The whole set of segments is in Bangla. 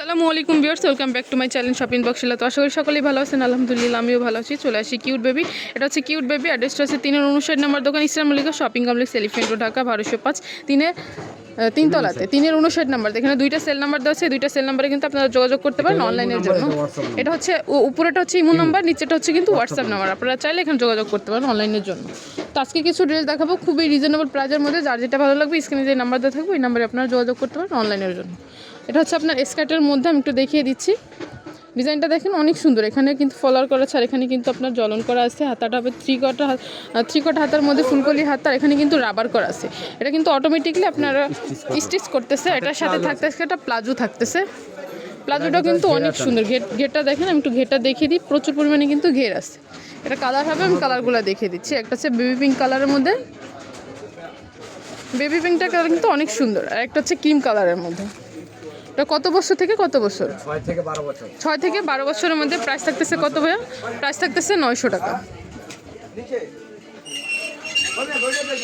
আসসালামু আলাইকুম বিয়ার্স welcome back to my channel shopping বক্সিলা তো আশা করি সকলেই ভালো আছেন আলহামদুলিল্লাহ আমিও ভালো আছি। চলে আসি কিউট বেবি এটা হচ্ছে কিউট বেবি অ্যাড্রেসটা হচ্ছে তিনের উনষাট নম্বর দোকান ইসলাম Mallika shopping complex elephant Dhaka বারোশো পাঁচ তিনের তিনতলাতে তিনের উনষাট নাম্বার। এখানে দুইটা সেল নাম্বার দেওয়া আছে দুইটা সেল নাম্বারে কিন্তু আপনারা যোগাযোগ করতে পারেন অনলাইনের জন্য। এটা হচ্ছে উপরেটা হচ্ছে ইমো নাম্বার নিচেটা হচ্ছে কিন্তু হোয়াটসঅ্যাপ নাম্বার আপনারা চাইলে এখানে যোগাযোগ করতে পারেন অনলাইনের জন্য। তো আজকে কিছু ড্রেস দেখাবো খুবই রিজনেবল প্রাইজের মধ্যে যার যেটা ভালো লাগবে স্ক্রিনে যে নাম্বার দেওয়া থাকবে ওই নাম্বারে আপনারা যোগাযোগ করতে পারেন অনলাইনের জন্য। এটা হচ্ছে আপনার স্কার্টের মধ্যে আমি একটু দেখিয়ে দিচ্ছি। ডিজাইনটা দেখেন অনেক সুন্দর এখানে কিন্তু ফলার করা আছে আর এখানে কিন্তু আপনার জ্বলন করা আছে হাতাটা হবে থ্রি কটা থ্রি কটা হাতার মধ্যে ফুলকলি হাত আর এখানে কিন্তু রাবার করা আছে। এটা কিন্তু অটোমেটিকলি আপনারা স্টিচ করতেছে এটার সাথে থাকতেছে একটা প্লাজো থাকতেছে। প্লাজোটা কিন্তু অনেক সুন্দর ঘেট ঘেরটা দেখেন আমি একটু ঘেরটা দেখিয়ে দিই প্রচুর পরিমাণে কিন্তু ঘের আছে। এটা কালার হবে আমি কালারগুলো দেখিয়ে দিচ্ছি। একটা হচ্ছে বেবি পিঙ্ক কালারের মধ্যে। বেবি পিঙ্কটা কালার কিন্তু অনেক সুন্দর আর একটা হচ্ছে ক্রিম কালারের মধ্যে। এটা কত বছর থেকে কত বছর? ছয় থেকে বারো বছর। ছয় থেকে বারো বছরের মধ্যে প্রাইস থাকতেছে কত ভাইয়া? প্রাইস থাকতেছে নয়শো টাকা।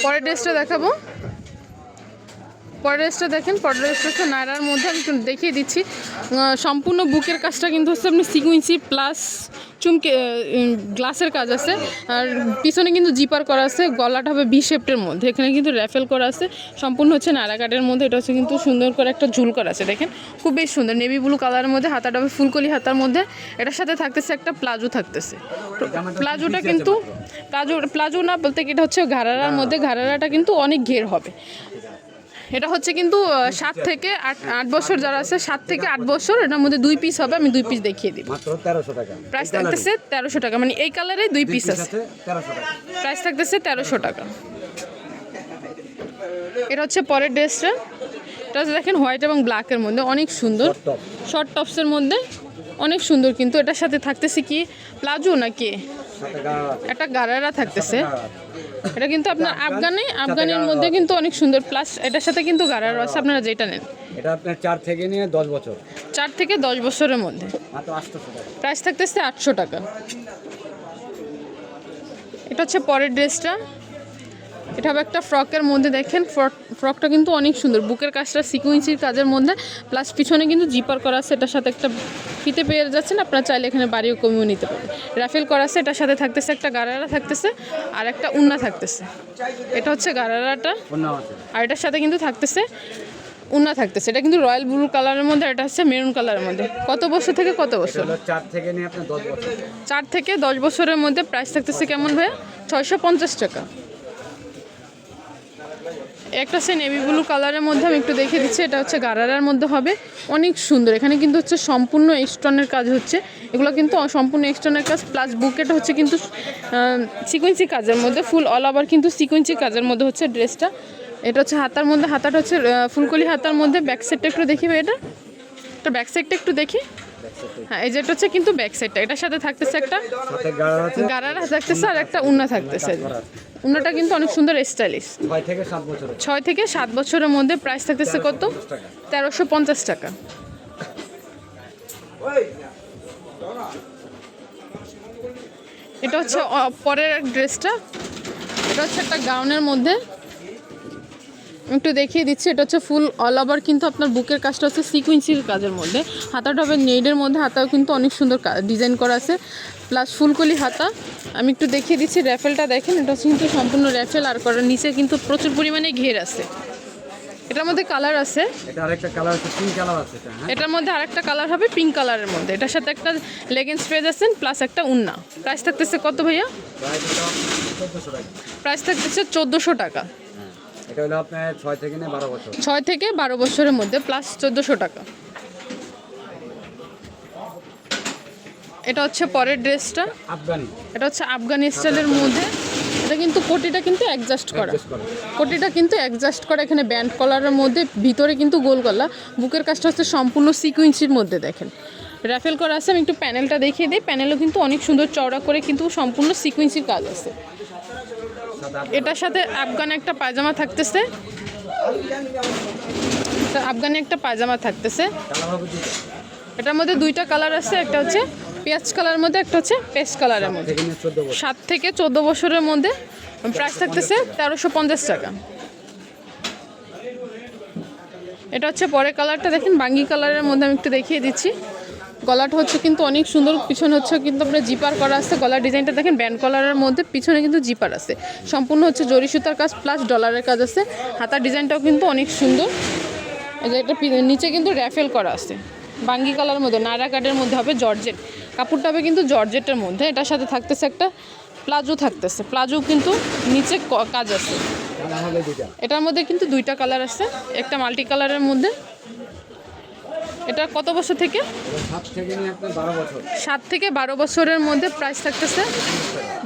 পরের ড্রেসটা দেখাবো। পরের ড্রেসটা দেখেন পরের ড্রেসটা হচ্ছে নায়রার মধ্যে। আমি একটু দেখিয়ে দিচ্ছি। সম্পূর্ণ বুকের কাজটা কিন্তু হচ্ছে আপনি সিকুয়েন্সি প্লাস চুমকে গ্লাসের কাজ আছে। আর পিছনে কিন্তু জিপার করা আছে, গলাটা হবে বি শেপটের মধ্যে। এখানে কিন্তু র্যাফেল করা আছে, সম্পূর্ণ হচ্ছে নায়রা কাটের মধ্যে। এটা হচ্ছে কিন্তু সুন্দর করে একটা ঝুল করা আছে, দেখেন। খুব বেশ সুন্দর নেভি ব্লু কালারের মধ্যে, হাতাটা হবে ফুলকলি হাতার মধ্যে। এটার সাথে থাকতেছে একটা প্লাজো থাকতেছে। প্লাজোটা কিন্তু, প্লাজো প্লাজো না বলতে এটা হচ্ছে ঘাড়ারার মধ্যে। ঘাড়ারাটা কিন্তু অনেক ঘের হবে। এটা হচ্ছে কিন্তু সাত থেকে আট আট বছর যারা আছে সাত থেকে আট বছর এটার মধ্যে দুই পিস হবে আমি দুই পিস দেখিয়ে দিব মাত্র তেরোশো টাকা। প্রাইস থাকতেছে তেরোশো টাকা মানে এই কালারে দুই পিস আছে। প্রাইস থাকতেছে তেরোশো টাকা। এটা হচ্ছে পরের ড্রেসটা। এটা হচ্ছে দেখেন হোয়াইট এবং ব্ল্যাকের মধ্যে অনেক সুন্দর। শর্ট টপসের মধ্যে। অনেক সুন্দর কিন্তু এটার সাথে থাকতেছে কি প্লাজো নাকি? একটা গারারা থাকতেছে। এটা কিন্তু আপনার আফগানে আফগানের মধ্যে কিন্তু অনেক সুন্দর প্লাস এটার সাথে কিন্তু গারারা আছে। আপনারা যেটা নেন। এটা আপনার চার থেকে নিয়ে দশ বছর। চার থেকে দশ বছরের মধ্যে। প্রাইস থাকতেছে আটশো টাকা। এটা হচ্ছে পরের ড্রেসটা। এটা হবে একটা ফ্রকের মধ্যে দেখেন ফ্রক- ফ্রকটা কিন্তু অনেক সুন্দর। বুকের কাজটা সিকুয়েন্সির কাজের মধ্যে প্লাস পিছনে কিন্তু জিপার করা আছে এটার সাথে একটা ফিতে পেয়ে যাচ্ছেন আপনারা চাইলে এখানে বাড়িও কমিয়েও নিতে পারেন। রাফেল করা আছে এটার সাথে থাকতেছে একটা গারারা থাকতেছে আর একটা উন্না থাকতেছে। এটা হচ্ছে গারারাটা আর এটার সাথে কিন্তু থাকতেছে উন্না থাকতেছে। এটা কিন্তু রয়্যাল ব্লু কালারের মধ্যে এটা হচ্ছে মেরুন কালারের মধ্যে। কত বছর থেকে কত বছর? চার থেকে নিয়ে আপনার দশ বছর। চার থেকে দশ বছরের মধ্যে প্রাইস থাকতেছে কেমন ভাইয়া? ছয়শো পঞ্চাশ টাকা। একটা হচ্ছে নেভি ব্লু কালারের মধ্যে আমি একটু দেখে দিচ্ছি, এটা হচ্ছে গারারার মধ্যে হবে। অনেক সুন্দর। এখানে কিন্তু হচ্ছে সম্পূর্ণ স্টোনের কাজ হচ্ছে। এগুলো কিন্তু সম্পূর্ণ স্টোনের কাজ প্লাস বুকেট হচ্ছে কিন্তু সিকুয়েন্সি কাজের মধ্যে ফুল অল ওভার কিন্তু সিকুয়েন্সি কাজের মধ্যে হচ্ছে ড্রেসটা এটা হচ্ছে হাতার মধ্যে, হাতাটা হচ্ছে ফুলকলি হাতার মধ্যে ব্যাক সাইডটা একটু দেখি এটা। তো ব্যাক সাইডটা একটু দেখি। হ্যাঁ এই যেটা হচ্ছে কিন্তু ব্যাক সাইডটা এটার সাথে থাকতেছে একটা গারারা থাকতেছে আর একটা উন্না থাকতেছে। উন্নাটা কিন্তু অনেক সুন্দর স্টাইলিশ ছয় থেকে সাত বছরের। মধ্যে প্রাইস থাকতেছে কত? তেরোশো পঞ্চাশ টাকা। এটা হচ্ছে পরের এক ড্রেসটা এটা হচ্ছে একটা গাউনের মধ্যে। একটু দেখিয়ে দিচ্ছি এটা হচ্ছে ফুল অল ওভার কিন্তু আপনার বুকের কাজটা হচ্ছে সিকুয়েন্সির কাজের মধ্যে। হাতাটা হবে নেডের মধ্যে হাতাও কিন্তু অনেক সুন্দর ডিজাইন করা আছে। প্লাস ফুলকলি হাতা। আমি একটু দেখিয়ে দিচ্ছি র্যাফেলটা দেখেন এটা হচ্ছে কিন্তু সম্পূর্ণ র্যাফেল আর করার নিচে কিন্তু প্রচুর পরিমাণে ঘের আছে। এটার মধ্যে কালার আছে। এটা আরেকটা কালার আছে তিন কালার আছে এটা হ্যাঁ? এটার মধ্যে আরেকটা কালার হবে পিঙ্ক কালারের মধ্যে। এটার সাথে একটা লেগিংস পেয়ে যাচ্ছেন প্লাস একটা উন্না। প্রাইস থাকতেছে কত ভাইয়া? প্রাইস থাকতেছে চোদ্দোশো টাকা। এটা হলো আপনার ছয় থেকে নিয়ে বারো বছর। ছয় থেকে বারো বছরের মধ্যে প্লাস চোদ্দোশো টাকা। এটা হচ্ছে পরের ড্রেসটা। আফগানি। এটা হচ্ছে আফগানি স্টাইলের মধ্যে। এটা কিন্তু কোটিটা কিন্তু অ্যাডজাস্ট করা। কোটিটা কিন্তু অ্যাডজাস্ট করা এখানে ব্যান্ড কলারের মধ্যে ভিতরে কিন্তু গোল গলা। বুকের কাজটা হচ্ছে সম্পূর্ণ সিকুয়েন্সির মধ্যে দেখেন। র্যাফেল করা আছে আমি একটু প্যানেলটা দেখিয়ে দিই। প্যানেলও কিন্তু অনেক সুন্দর চওড়া করে কিন্তু সম্পূর্ণ সিকুয়েন্সির কাজ আছে। এটার সাথে আফগানে একটা পায়জামা থাকতেছে। আফগানি একটা পায়জামা থাকতেছে। কালার এটার মধ্যে দুইটা কালার আছে, একটা হচ্ছে পেঁয়াজ কালারের মধ্যে, একটা হচ্ছে পেস্ট কালারের মধ্যে। সাত থেকে চোদ্দ বছরের মধ্যে প্রাইস থাকতেছে তেরোশো পঞ্চাশ টাকা। এটা হচ্ছে পরে কালারটা, দেখেন বাঙ্গি কালারের মধ্যে আমি একটু দেখিয়ে দিচ্ছি। গলাটা হচ্ছে কিন্তু অনেক সুন্দর, পিছনে হচ্ছে কিন্তু আপনার জিপার করা আছে। গলার ডিজাইনটা দেখেন, ব্যান্ড কলারের মধ্যে, পিছনে কিন্তু জিপার আছে। সম্পূর্ণ হচ্ছে জরি সুতার কাজ প্লাস ডলারের কাজ আছে। হাতার ডিজাইনটাও কিন্তু অনেক সুন্দর। এটা নিচে কিন্তু র্যাফেল করা আছে। বাঙ্গি কালারের মধ্যে, নায়রা কাটের মধ্যে হবে জর্জেট। কাপড়টা হবে কিন্তু জর্জেটের মধ্যে, এটার সাথে থাকতেছে একটা প্লাজো থাকতেছে। প্লাজো কিন্তু নিচে কাজ আছে। কালার এটার মধ্যে কিন্তু দুইটা কালার আছে, একটা মাল্টি কালারের মধ্যে এটা কত বছর থেকে? সাত থেকে বারো বছরের মধ্যে প্রাইস থাকতেছে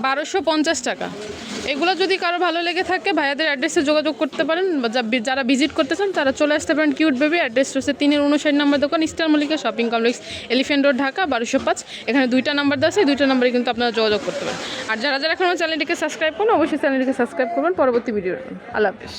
বারোশো পঞ্চাশ টাকা। এগুলো যদি কারও ভালো লেগে থাকে, ভাইয়াদের অ্যাড্রেসে যোগাযোগ করতে পারেন যারা ভিজিট করতে চান, তারা চলে আসতে পারেন কিউট বেবি অ্যাড্রেস হচ্ছে তিনের উনষাট নম্বর দোকান Eastern Mallika shopping complex elephant road Dhaka, বারোশো পাঁচ। এখানে দুইটা নাম্বার দেওয়া আছে দুইটা নাম্বারে কিন্তু আপনারা যোগাযোগ করতে পারেন। আর যারা যারা এখনও চ্যানেলটিকে সাবস্ক্রাইব করুন, অবশ্যই চ্যানেলটিকে সাবস্ক্রাইব করবেন, পরবর্তী ভিডিও আল্লাহ হাফিজ।